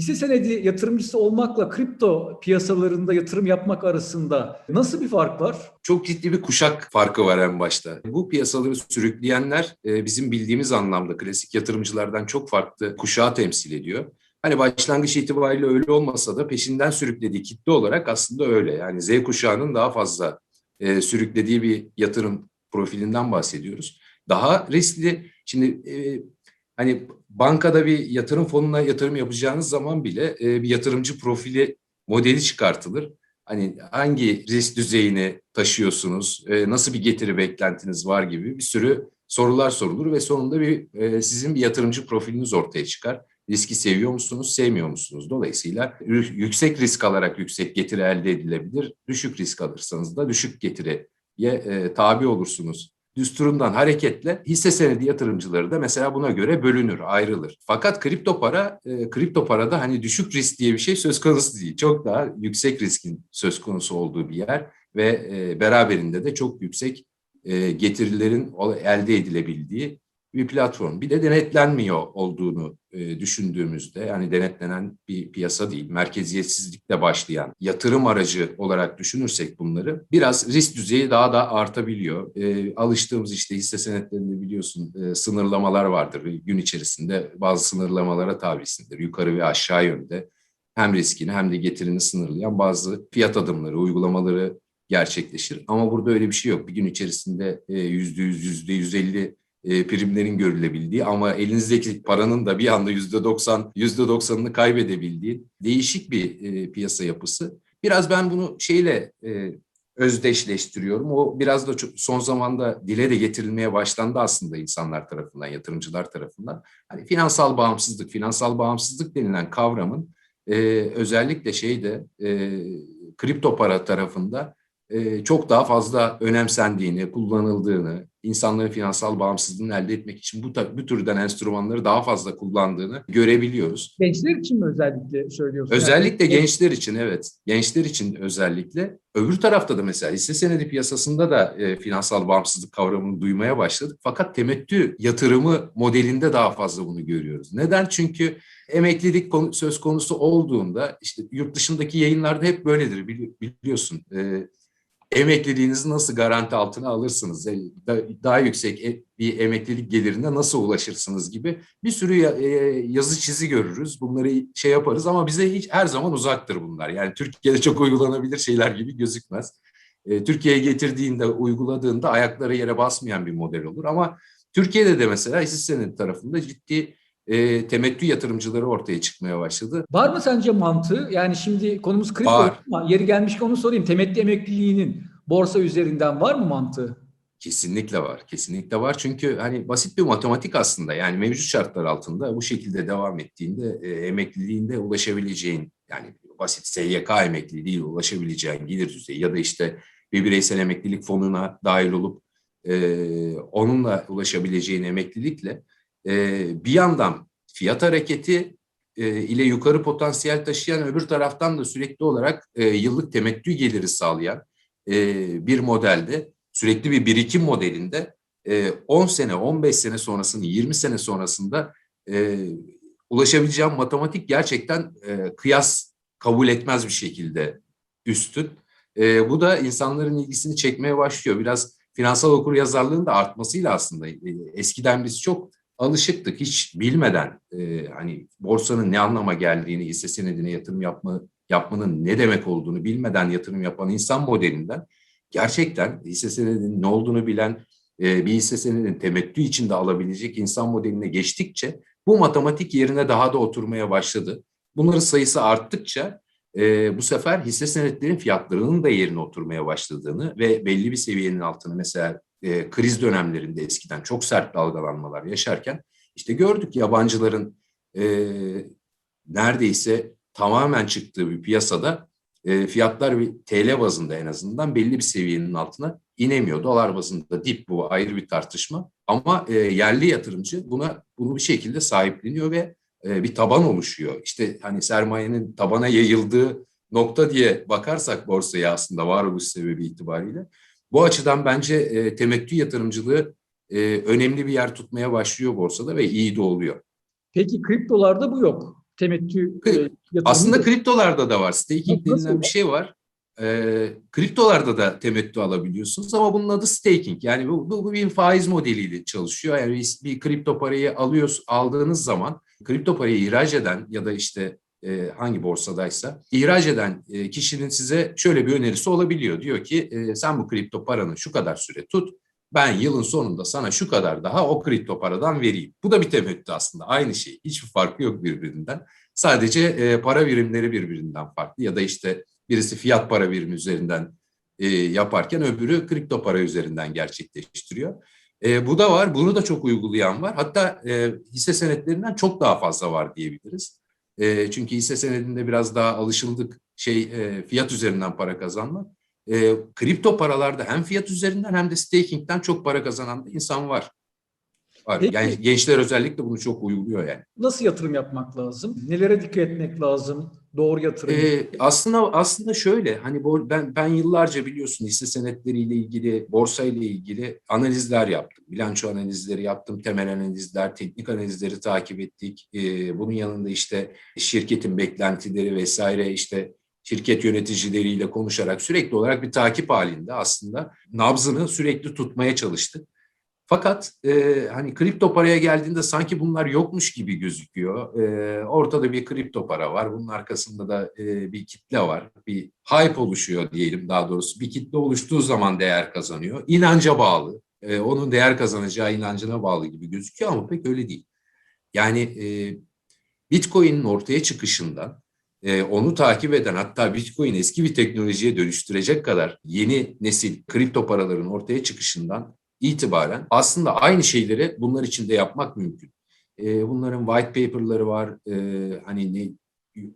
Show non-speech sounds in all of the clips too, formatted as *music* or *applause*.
Hisse senedi yatırımcısı olmakla kripto piyasalarında yatırım yapmak arasında nasıl bir fark var? Çok ciddi bir kuşak farkı var en başta. Bu piyasaları sürükleyenler e, bizim bildiğimiz anlamda klasik yatırımcılardan çok farklı kuşağı temsil ediyor. Hani başlangıç itibariyle öyle olmasa da peşinden sürüklediği kitle olarak aslında öyle. Yani Z kuşağının daha fazla e, sürüklediği bir yatırım profilinden bahsediyoruz. Daha riskli. Şimdi e, hani bankada bir yatırım fonuna yatırım yapacağınız zaman bile e, bir yatırımcı profili modeli çıkartılır. Hani hangi risk düzeyini taşıyorsunuz, e, nasıl bir getiri beklentiniz var gibi bir sürü sorular sorulur ve sonunda bir e, sizin bir yatırımcı profiliniz ortaya çıkar. Riski seviyor musunuz, sevmiyor musunuz? Dolayısıyla yüksek risk alarak yüksek getiri elde edilebilir. Düşük risk alırsanız da düşük getiriye e, tabi olursunuz. Düsturundan hareketle hisse senedi yatırımcıları da mesela buna göre bölünür, ayrılır. Fakat kripto para, e, kripto parada hani düşük risk diye bir şey söz konusu değil. Çok daha yüksek riskin söz konusu olduğu bir yer ve e, beraberinde de çok yüksek e, getirilerin elde edilebildiği bir platform. Bir de denetlenmiyor olduğunu e, düşündüğümüzde yani denetlenen bir piyasa değil, merkeziyetsizlikle başlayan yatırım aracı olarak düşünürsek bunları biraz risk düzeyi daha da artabiliyor. E, alıştığımız işte hisse senetlerinde biliyorsun e, sınırlamalar vardır. Gün içerisinde bazı sınırlamalara tabisindir. Yukarı ve aşağı yönde hem riskini hem de getirini sınırlayan bazı fiyat adımları, uygulamaları gerçekleşir. Ama burada öyle bir şey yok. Bir gün içerisinde yüzde yüz, yüzde yüz elli e, primlerin görülebildiği ama elinizdeki paranın da bir anda yüzde doksan, yüzde doksanını kaybedebildiği değişik bir e, piyasa yapısı. Biraz ben bunu şeyle e, özdeşleştiriyorum. O biraz da çok, son zamanda dile de getirilmeye başlandı aslında insanlar tarafından, yatırımcılar tarafından. Hani finansal bağımsızlık, finansal bağımsızlık denilen kavramın e, özellikle şeyde e, kripto para tarafında e, çok daha fazla önemsendiğini, kullanıldığını, insanların finansal bağımsızlığını elde etmek için bu, bu türden enstrümanları daha fazla kullandığını görebiliyoruz. Gençler için mi özellikle söylüyorsun? Özellikle yani, gençler için evet. Gençler için özellikle. Öbür tarafta da mesela hisse senedi piyasasında da e, finansal bağımsızlık kavramını duymaya başladık. Fakat temettü yatırımı modelinde daha fazla bunu görüyoruz. Neden? Çünkü emeklilik konu, söz konusu olduğunda işte yurt dışındaki yayınlarda hep böyledir biliyorsun. E, emekliliğinizi nasıl garanti altına alırsınız, daha yüksek e, bir emeklilik gelirine nasıl ulaşırsınız gibi bir sürü e, yazı çizi görürüz. Bunları şey yaparız ama bize hiç her zaman uzaktır bunlar. Yani Türkiye'de çok uygulanabilir şeyler gibi gözükmez. E, Türkiye'ye getirdiğinde, uyguladığında ayakları yere basmayan bir model olur. Ama Türkiye'de de mesela hisse tarafında ciddi e, temettü yatırımcıları ortaya çıkmaya başladı. Var mı sence mantığı? Yani şimdi konumuz kripto var. ama yeri gelmiş onu sorayım. Temettü emekliliğinin borsa üzerinden var mı mantığı? Kesinlikle var, kesinlikle var. Çünkü hani basit bir matematik aslında. Yani mevcut şartlar altında bu şekilde devam ettiğinde e, emekliliğinde ulaşabileceğin yani basit SYK emekliliği değil ulaşabileceğin gelir düzeyi ya da işte bir bireysel emeklilik fonuna dahil olup e, onunla ulaşabileceğin emeklilikle e, bir yandan fiyat hareketi e, ile yukarı potansiyel taşıyan öbür taraftan da sürekli olarak e, yıllık temettü geliri sağlayan e, bir modelde sürekli bir birikim modelinde e, 10 sene 15 sene sonrasını 20 sene sonrasında ulaşabileceğim matematik gerçekten kıyas kabul etmez bir şekilde üstün. Bu da insanların ilgisini çekmeye başlıyor. Biraz finansal okur yazarlığın da artmasıyla aslında eskiden biz çok alışıktık hiç bilmeden e, hani borsanın ne anlama geldiğini, hisse senedine yatırım yapma, yapmanın ne demek olduğunu bilmeden yatırım yapan insan modelinden gerçekten hisse senedinin ne olduğunu bilen e, bir hisse senedinin temettü içinde alabilecek insan modeline geçtikçe bu matematik yerine daha da oturmaya başladı. Bunların sayısı arttıkça e, bu sefer hisse senetlerin fiyatlarının da yerine oturmaya başladığını ve belli bir seviyenin altını mesela e, kriz dönemlerinde eskiden çok sert dalgalanmalar yaşarken işte gördük yabancıların e, neredeyse tamamen çıktığı bir piyasada e, fiyatlar TL bazında en azından belli bir seviyenin altına inemiyor. Dolar bazında dip bu ayrı bir tartışma ama e, yerli yatırımcı buna bunu bir şekilde sahipleniyor ve e, bir taban oluşuyor. İşte hani sermayenin tabana yayıldığı nokta diye bakarsak borsaya aslında varoluş sebebi itibariyle bu açıdan bence e, temettü yatırımcılığı e, önemli bir yer tutmaya başlıyor borsada ve iyi de oluyor. Peki kriptolarda bu yok. temettü Kri- e, Aslında da- kriptolarda da var. Staking Nasıl denilen bir şey var. Ee, kriptolarda da temettü alabiliyorsunuz ama bunun adı staking. Yani bu, bu, bu bir faiz modeliyle çalışıyor. Yani bir, bir kripto parayı alıyoruz, aldığınız zaman kripto parayı ihraç eden ya da işte e, hangi borsadaysa ihraç eden e, kişinin size şöyle bir önerisi olabiliyor. Diyor ki e, sen bu kripto paranı şu kadar süre tut. Ben yılın sonunda sana şu kadar daha o kripto paradan vereyim. Bu da bir temettü aslında. Aynı şey. Hiçbir farkı yok birbirinden. Sadece e, para birimleri birbirinden farklı ya da işte birisi fiyat para birimi üzerinden e, yaparken öbürü kripto para üzerinden gerçekleştiriyor. E, bu da var. Bunu da çok uygulayan var. Hatta e, hisse senetlerinden çok daha fazla var diyebiliriz. E, çünkü hisse senedinde biraz daha alışıldık şey e, fiyat üzerinden para kazanmak. E, kripto paralarda hem fiyat üzerinden hem de staking'den çok para kazanan insan var. var. Peki. Yani gençler özellikle bunu çok uyguluyor yani. Nasıl yatırım yapmak lazım? Nelere dikkat etmek lazım? Doğru yatırım. Ee, aslında aslında şöyle hani bu, ben ben yıllarca biliyorsun hisse senetleriyle ilgili borsa ile ilgili analizler yaptım. Bilanço analizleri yaptım, temel analizler, teknik analizleri takip ettik. Ee, bunun yanında işte şirketin beklentileri vesaire işte şirket yöneticileriyle konuşarak sürekli olarak bir takip halinde aslında nabzını sürekli tutmaya çalıştık. Fakat e, hani kripto paraya geldiğinde sanki bunlar yokmuş gibi gözüküyor. E, ortada bir kripto para var. Bunun arkasında da e, bir kitle var. Bir hype oluşuyor diyelim daha doğrusu. Bir kitle oluştuğu zaman değer kazanıyor. İnanca bağlı. E, onun değer kazanacağı inancına bağlı gibi gözüküyor ama pek öyle değil. Yani e, Bitcoin'in ortaya çıkışından e, onu takip eden hatta Bitcoin eski bir teknolojiye dönüştürecek kadar yeni nesil kripto paraların ortaya çıkışından itibaren aslında aynı şeyleri bunlar için de yapmak mümkün. E, bunların white paper'ları var, e, hani ne,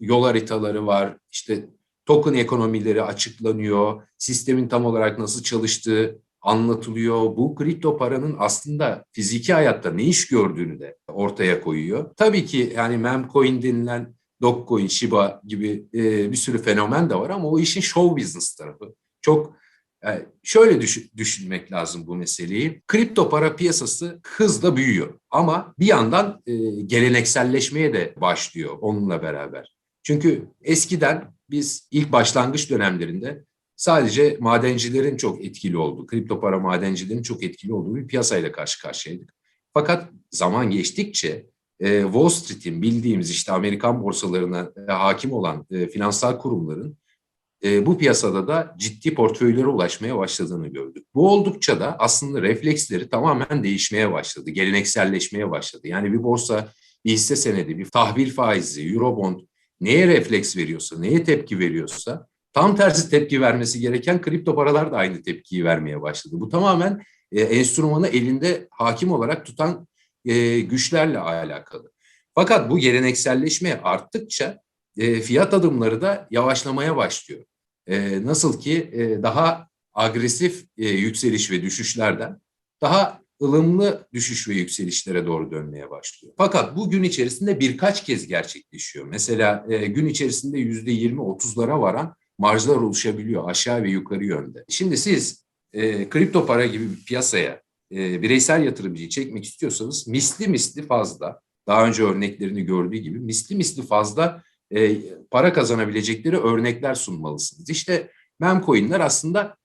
yol haritaları var, işte token ekonomileri açıklanıyor, sistemin tam olarak nasıl çalıştığı anlatılıyor. Bu kripto paranın aslında fiziki hayatta ne iş gördüğünü de ortaya koyuyor. Tabii ki yani memcoin denilen Dogecoin, Shiba gibi e, bir sürü fenomen de var ama o işin show business tarafı. Çok yani şöyle düşün, düşünmek lazım bu meseleyi. Kripto para piyasası hızla büyüyor ama bir yandan e, gelenekselleşmeye de başlıyor onunla beraber. Çünkü eskiden biz ilk başlangıç dönemlerinde sadece madencilerin çok etkili olduğu, kripto para madencilerin çok etkili olduğu bir piyasayla karşı karşıyaydık. Fakat zaman geçtikçe e, Wall Street'in bildiğimiz işte Amerikan borsalarına e, hakim olan e, finansal kurumların e, bu piyasada da ciddi portföylere ulaşmaya başladığını gördük. Bu oldukça da aslında refleksleri tamamen değişmeye başladı, gelenekselleşmeye başladı. Yani bir borsa, bir hisse senedi, bir tahvil faizi, eurobond neye refleks veriyorsa, neye tepki veriyorsa tam tersi tepki vermesi gereken kripto paralar da aynı tepkiyi vermeye başladı. Bu tamamen e, enstrümanı elinde hakim olarak tutan e, güçlerle alakalı. Fakat bu gelenekselleşme arttıkça e, fiyat adımları da yavaşlamaya başlıyor. E, nasıl ki e, daha agresif e, yükseliş ve düşüşlerden daha ılımlı düşüş ve yükselişlere doğru dönmeye başlıyor. Fakat bu gün içerisinde birkaç kez gerçekleşiyor. Mesela e, gün içerisinde yüzde yirmi otuzlara varan marjlar oluşabiliyor aşağı ve yukarı yönde. Şimdi siz e, kripto para gibi bir piyasaya e, bireysel yatırımcıyı çekmek istiyorsanız misli misli fazla, daha önce örneklerini gördüğü gibi misli misli fazla e, para kazanabilecekleri örnekler sunmalısınız. İşte memcoinler aslında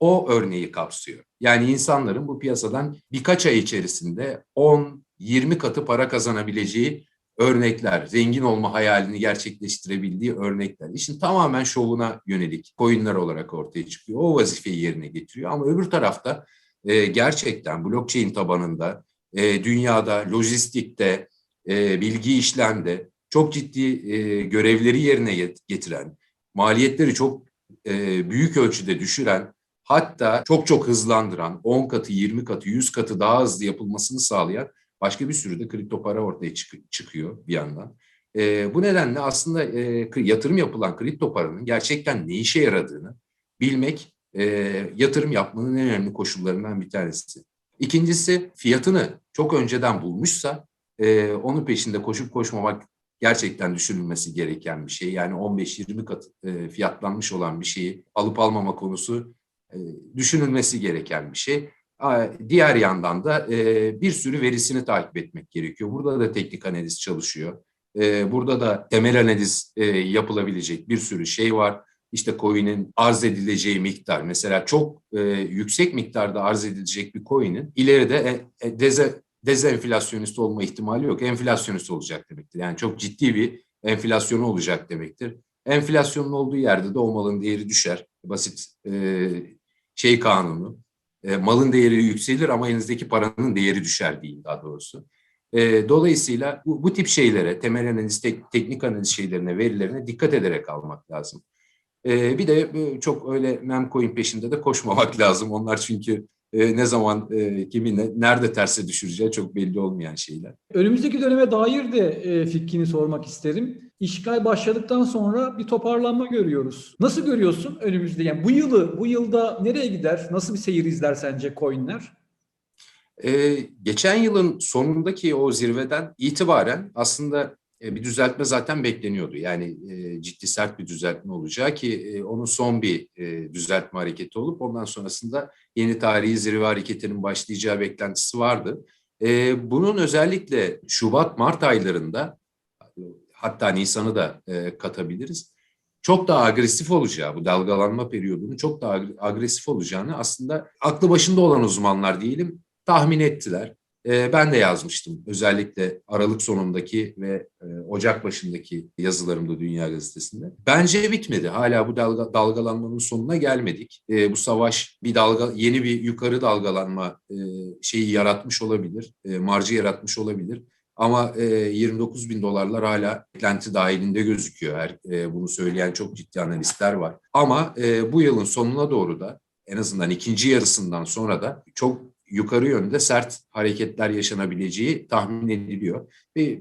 o örneği kapsıyor. Yani insanların bu piyasadan birkaç ay içerisinde 10-20 katı para kazanabileceği örnekler, zengin olma hayalini gerçekleştirebildiği örnekler. İşin tamamen şovuna yönelik coinler olarak ortaya çıkıyor. O vazifeyi yerine getiriyor. Ama öbür tarafta e, gerçekten blockchain tabanında, e, dünyada, lojistikte, e, bilgi işlemde çok ciddi e, görevleri yerine getiren, maliyetleri çok e, büyük ölçüde düşüren, hatta çok çok hızlandıran, 10 katı, 20 katı, 100 katı daha hızlı yapılmasını sağlayan başka bir sürü de kripto para ortaya çık- çıkıyor bir yandan. E, bu nedenle aslında e, yatırım yapılan kripto paranın gerçekten ne işe yaradığını bilmek e, yatırım yapmanın en önemli koşullarından bir tanesi. İkincisi fiyatını çok önceden bulmuşsa e, onun peşinde koşup koşmamak gerçekten düşünülmesi gereken bir şey. Yani 15-20 kat e, fiyatlanmış olan bir şeyi alıp almama konusu e, düşünülmesi gereken bir şey. Diğer yandan da e, bir sürü verisini takip etmek gerekiyor. Burada da teknik analiz çalışıyor. Burada da temel analiz yapılabilecek bir sürü şey var. İşte coin'in arz edileceği miktar mesela çok e, yüksek miktarda arz edilecek bir coin'in ileride e, e, dezenflasyonist olma ihtimali yok. Enflasyonist olacak demektir. Yani çok ciddi bir enflasyonu olacak demektir. Enflasyonun olduğu yerde de o malın değeri düşer. Basit e, şey kanunu. E, malın değeri yükselir ama elinizdeki paranın değeri düşer diyeyim daha doğrusu. E, dolayısıyla bu, bu tip şeylere, temel analiz, tek, teknik analiz şeylerine, verilerine dikkat ederek almak lazım. E, bir de e, çok öyle memcoin peşinde de koşmamak *laughs* lazım. Onlar çünkü e, ne zaman e, kimi ne, nerede terse düşüreceği çok belli olmayan şeyler. Önümüzdeki döneme dair de e, fikrini sormak isterim. İşgal başladıktan sonra bir toparlanma görüyoruz. Nasıl görüyorsun önümüzde? Yani bu yılı, bu yılda nereye gider? Nasıl bir seyir izler sence coinler? Ee, geçen yılın sonundaki o zirveden itibaren aslında bir düzeltme zaten bekleniyordu. Yani e, ciddi sert bir düzeltme olacağı ki e, onun son bir e, düzeltme hareketi olup ondan sonrasında yeni tarihi zirve hareketinin başlayacağı beklentisi vardı. E, bunun özellikle Şubat-Mart aylarında hatta Nisan'ı da e, katabiliriz. Çok daha agresif olacağı, bu dalgalanma periyodunun çok daha agresif olacağını aslında aklı başında olan uzmanlar diyelim tahmin ettiler. E, ben de yazmıştım özellikle Aralık sonundaki ve e, Ocak başındaki yazılarımda Dünya Gazetesi'nde. Bence bitmedi. Hala bu dalga, dalgalanmanın sonuna gelmedik. E, bu savaş bir dalga, yeni bir yukarı dalgalanma e, şeyi yaratmış olabilir, e, marjı yaratmış olabilir. Ama e, 29 bin dolarlar hala beklenti dahilinde gözüküyor. Her, e, bunu söyleyen çok ciddi analistler var. Ama e, bu yılın sonuna doğru da en azından ikinci yarısından sonra da çok yukarı yönde sert hareketler yaşanabileceği tahmin ediliyor. Ve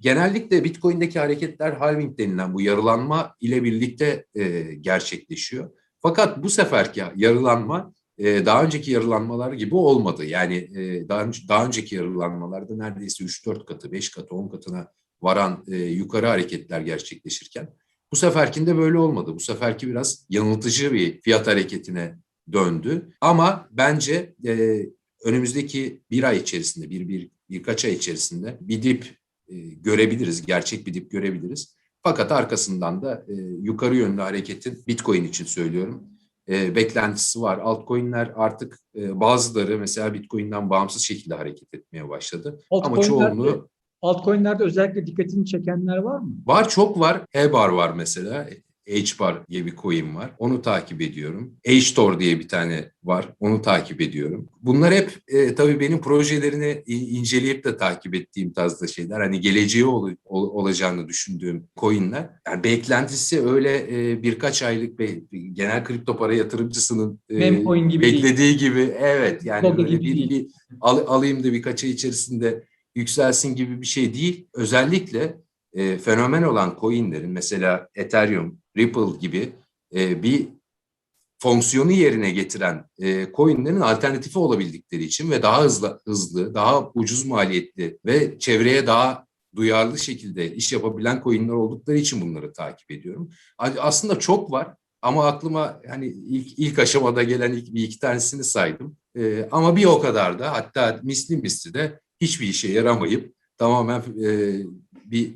genellikle Bitcoin'deki hareketler halving denilen bu yarılanma ile birlikte e, gerçekleşiyor. Fakat bu seferki yarılanma e, daha önceki yarılanmalar gibi olmadı. Yani e, daha, daha önceki yarılanmalarda neredeyse 3-4 katı, 5 katı, 10 katına varan e, yukarı hareketler gerçekleşirken bu seferkinde böyle olmadı. Bu seferki biraz yanıltıcı bir fiyat hareketine döndü. Ama bence e, önümüzdeki bir ay içerisinde, bir, bir birkaç ay içerisinde bir dip e, görebiliriz, gerçek bir dip görebiliriz. Fakat arkasından da e, yukarı yönlü hareketin Bitcoin için söylüyorum e, beklentisi var. Altcoin'ler artık e, bazıları mesela Bitcoin'den bağımsız şekilde hareket etmeye başladı. Ama çoğunluğu altcoin'lerde özellikle dikkatini çekenler var mı? Var çok var. E-bar var mesela. H-Bar diye bir coin var. Onu takip ediyorum. H-Tor diye bir tane var. Onu takip ediyorum. Bunlar hep e, tabii benim projelerini inceleyip de takip ettiğim tarzda şeyler. Hani geleceği ol, ol, olacağını düşündüğüm coinler. Yani beklentisi öyle e, birkaç aylık be, genel kripto para yatırımcısının e, gibi beklediği değil. gibi. Evet yani böyle gibi bir, bir al, alayım da birkaç ay içerisinde yükselsin gibi bir şey değil. Özellikle e, fenomen olan coinlerin mesela Ethereum, Ripple gibi e, bir fonksiyonu yerine getiren e, coinlerin alternatifi olabildikleri için ve daha hızlı, hızlı, daha ucuz maliyetli ve çevreye daha duyarlı şekilde iş yapabilen coinler oldukları için bunları takip ediyorum. Aslında çok var ama aklıma hani ilk, ilk aşamada gelen ilk bir iki tanesini saydım. E, ama bir o kadar da hatta misli misli de hiçbir işe yaramayıp tamamen e, bir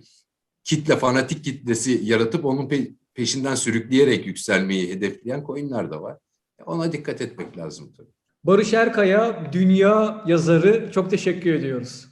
kitle fanatik kitlesi yaratıp onun pe- peşinden sürükleyerek yükselmeyi hedefleyen coinler de var. Ona dikkat etmek lazım tabii. Barış Erkaya, dünya yazarı çok teşekkür ediyoruz.